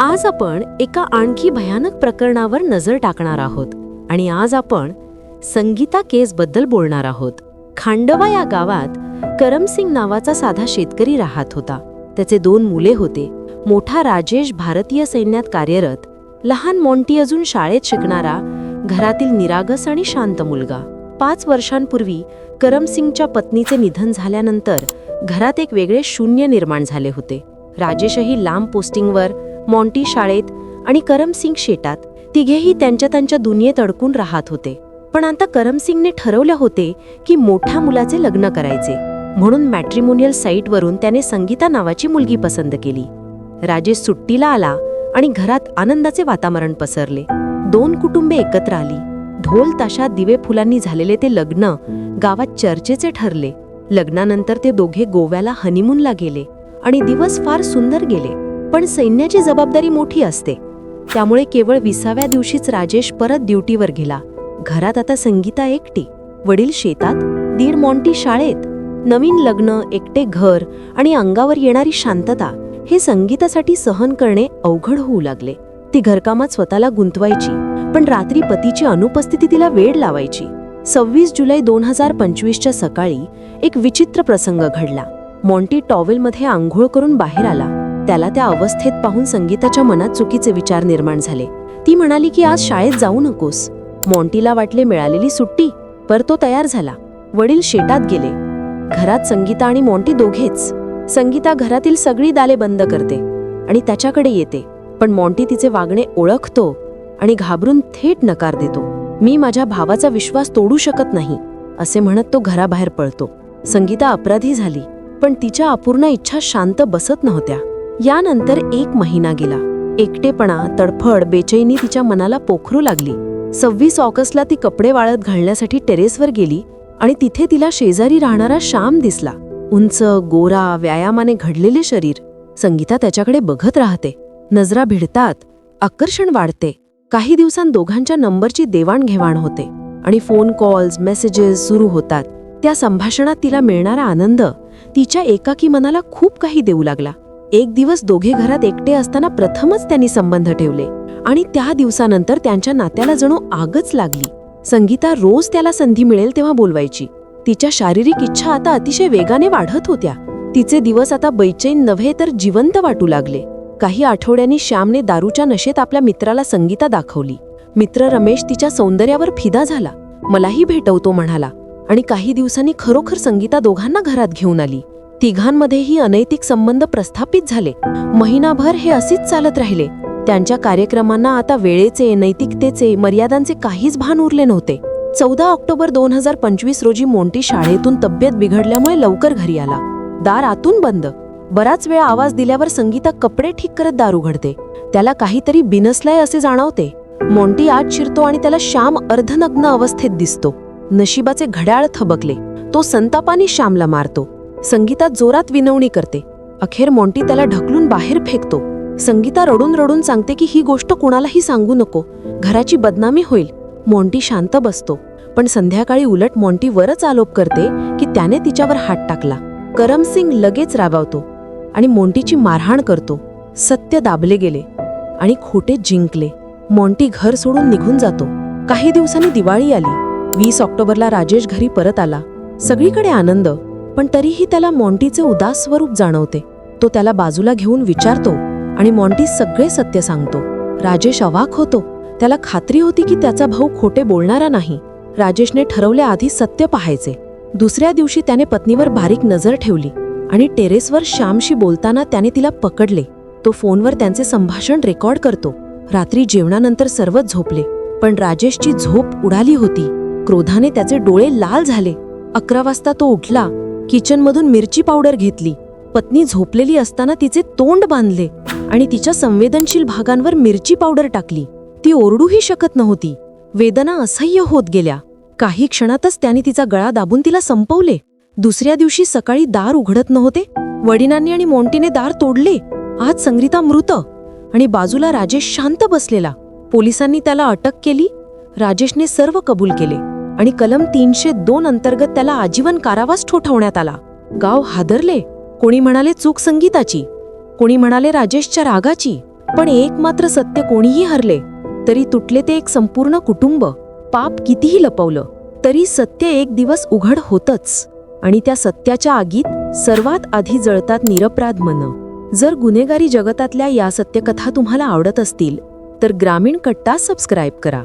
आज आपण एका आणखी भयानक प्रकरणावर नजर टाकणार आहोत आणि आज आपण संगीता केसबद्दल बोलणार आहोत. खांडवा या गावात करमसिंग नावाचा साधा शेतकरी राहत होता. त्याचे दोन मुले होते. मोठा राजेश भारतीय सैन्यात कार्यरत लहान मॉन्टी अजून शाळेत शिकणारा घरातील निरागस आणि शांत मुलगा. पाच वर्षांपूर्वी करमसिंगच्या पत्नीचे निधन झाल्यानंतर घरात एक वेगळे शून्य निर्माण झाले होते. राजेशही लांब पोस्टिंगवर मॉन्टी शाळेत आणि करमसिंग शेतात. तिघेही त्यांच्या त्यांच्या दुनियेत अडकून राहत होते. पण आता करमसिंगने ठरवले होते की मोठ्या मुलाचे लग्न करायचे. म्हणून मॅट्रिमोनियल साईटवरून त्याने संगीता नावाची मुलगी पसंत केली. राजेश सुट्टीला आला आणि घरात आनंदाचे वातावरण पसरले. दोन कुटुंबे एकत्र आली. ढोल ताशा दिवे फुलांनी झालेले ते लग्न गावात चर्चेचे ठरले. लग्नानंतर ते दोघे गोव्याला हनीमूनला गेले आणि दिवस फार सुंदर गेले. पण सैन्याची जबाबदारी मोठी असते. त्यामुळे केवळ विसाव्या दिवशीच राजेश परत ड्युटीवर गेला. घरात आता संगीता एकटी. वडील शेतात दीड मॉन्टी शाळेत. नवीन लग्न एकटे घर आणि अंगावर येणारी शांतता हे संगीतासाठी सहन करणे अवघड होऊ लागले. ती घरकामात स्वतःला गुंतवायची पण रात्री पतीची अनुपस्थिती तिला वेळ लावायची. सव्वीस जुलै दोन हजार पंचवीसच्या सकाळी एक विचित्र प्रसंग घडला. मॉन्टी टॉवेलमध्ये आंघोळ करून बाहेर आला. त्याला त्या अवस्थेत पाहून संगीताच्या मनात चुकीचे विचार निर्माण झाले. ती म्हणाली की आज शाळेत जाऊ नकोस. मॉन्टीला वाटले मिळालेली सुट्टी पर तो तयार झाला. वडील शेतात गेले. घरात संगीता आणि मॉन्टी दोघेच. संगीता घरातील सगळी दाले बंद करते आणि त्याच्याकडे येते. पण मॉन्टी तिचे वागणे ओळखतो आणि घाबरून थेट नकार देतो. मी माझ्या भावाचा विश्वास तोडू शकत नाही असे म्हणत तो घराबाहेर पळतो. संगीता अपराधी झाली पण तिच्या अपूर्ण इच्छा शांत बसत नव्हत्या. यानंतर एक महिना गेला. एकटेपणा तडफड बेचैनी तिच्या मनाला पोखरू लागली. सव्वीस ऑगस्टला ती कपडे वाळत घालण्यासाठी टेरेसवर गेली आणि तिथे तिला शेजारी राहणारा श्याम दिसला. उंच गोरा व्यायामाने घडलेले शरीर. संगीता त्याच्याकडे बघत राहते. नजरा भिडतात. आकर्षण वाढते. काही दिवसांत दोघांच्या नंबरची देवाणघेवाण होते आणि फोन कॉल्स मेसेजेस सुरू होतात. त्या संभाषणात तिला मिळणारा आनंद तिच्या एकाकी मनाला खूप काही देऊ लागला. एक दिवस दोघे घरात एकटे असताना प्रथमच त्यांनी संबंध ठेवले. आणि त्या दिवसानंतर त्यांच्या नात्याला जणू आगच लागली. संगीता रोज त्याला संधी मिळेल तेव्हा बोलवायची. तिच्या शारीरिक इच्छा आता अतिशय वेगाने वाढत होत्या. तिचे दिवस आता बैचैन नव्हे तर जिवंत वाटू लागले. काही आठवड्यांनी श्यामने दारूच्या नशेत आपल्या मित्राला संगीता दाखवली. मित्र रमेश तिच्या सौंदर्यावर फिदा झाला. मलाही भेटवतो म्हणाला. आणि काही दिवसांनी खरोखर संगीता दोघांना घरात घेऊन आली. तिघांमध्येही अनैतिक संबंध प्रस्थापित झाले. महिनाभर हे असेच चालत राहिले. त्यांच्या कार्यक्रमांना आता वेळेचे नैतिकतेचे मर्यादांचे काहीच भान उरले नव्हते. चौदा ऑक्टोबर दोन हजार पंचवीस रोजी मोंटी शाळेतून तब्येत बिघडल्यामुळे लवकर घरी आला. दार आतून बंद. बराच वेळ आवाज दिल्यावर संगीता कपडे ठीक करत दार उघडते. त्याला काहीतरी बिनसलाय असे जाणवते. मोंटी आत शिरतो आणि त्याला श्याम अर्धनग्न अवस्थेत दिसतो. नशिबाचे घड्याळ थबकले. तो संतापाने श्यामला मारतो. संगीता जोरात विनवणी करते. अखेर मॉन्टी त्याला ढकलून बाहेर फेकतो. संगीता रडून रडून सांगते की ही गोष्ट कुणालाही सांगू नको. घराची बदनामी होईल. मोंटी शांत बसतो. पण संध्याकाळी उलट मॉन्टी वरच आलोप करते की त्याने तिच्यावर हात टाकला. करमसिंग लगेच रागावतो आणि मोंटीची मारहाण करतो. सत्य दाबले गेले आणि खोटे जिंकले. मॉन्टी घर सोडून निघून जातो. काही दिवसांनी दिवाळी आली. वीस ऑक्टोबरला राजेश घरी परत आला. सगळीकडे आनंद. पण तरीही त्याला मॉन्टीचे उदास स्वरूप जाणवते. तो त्याला बाजूला घेऊन विचारतो आणि मॉन्टी सगळे सत्य सांगतो. राजेश अवाक होतो. त्याला खात्री होती की त्याचा भाऊ खोटे बोलणारा नाही. राजेशने ठरवले आधी सत्य पाहायचे. दुसऱ्या दिवशी त्याने पत्नीवर बारीक नजर ठेवली आणि टेरेसवर श्यामशी बोलताना त्याने तिला पकडले. तो फोनवर त्यांचे संभाषण रेकॉर्ड करतो. रात्री जेवणानंतर सर्वच झोपले. पण राजेशची झोप उडाली होती. क्रोधाने त्याचे डोळे लाल झाले. अकरा वाजता तो उठला किचनमधून मिरची पावडर घेतली. पत्नी झोपलेली असताना तिचे तोंड बांधले आणि तिच्या संवेदनशील भागांवर मिरची पावडर टाकली. ती ओरडूही शकत नव्हती. वेदना असह्य होत गेल्या. काही क्षणातच त्याने तिचा गळा दाबून तिला संपवले. दुसऱ्या दिवशी सकाळी दार उघडत नव्हते. वडिलांनी आणि मोंटीने दार तोडले. आज संग्रिता मृत आणि बाजूला राजेश शांत बसलेला. पोलिसांनी त्याला अटक केली. राजेशने सर्व कबूल केले. आणि कलम तीनशे दोन अंतर्गत त्याला आजीवन कारावास ठोठावण्यात आला. गाव हादरले. कोणी म्हणाले चूक संगीताची. कोणी म्हणाले राजेशच्या रागाची. पण एक मात्र सत्य कोणीही हरले. तरी तुटले ते एक संपूर्ण कुटुंब. पाप कितीही लपवलं तरी सत्य एक दिवस उघड होतच. आणि त्या सत्याच्या आगीत सर्वात आधी जळतात निरपराध मन. जर गुन्हेगारी जगतातल्या या सत्यकथा तुम्हाला आवडत असतील तर ग्रामीण कट्टा सबस्क्राईब करा.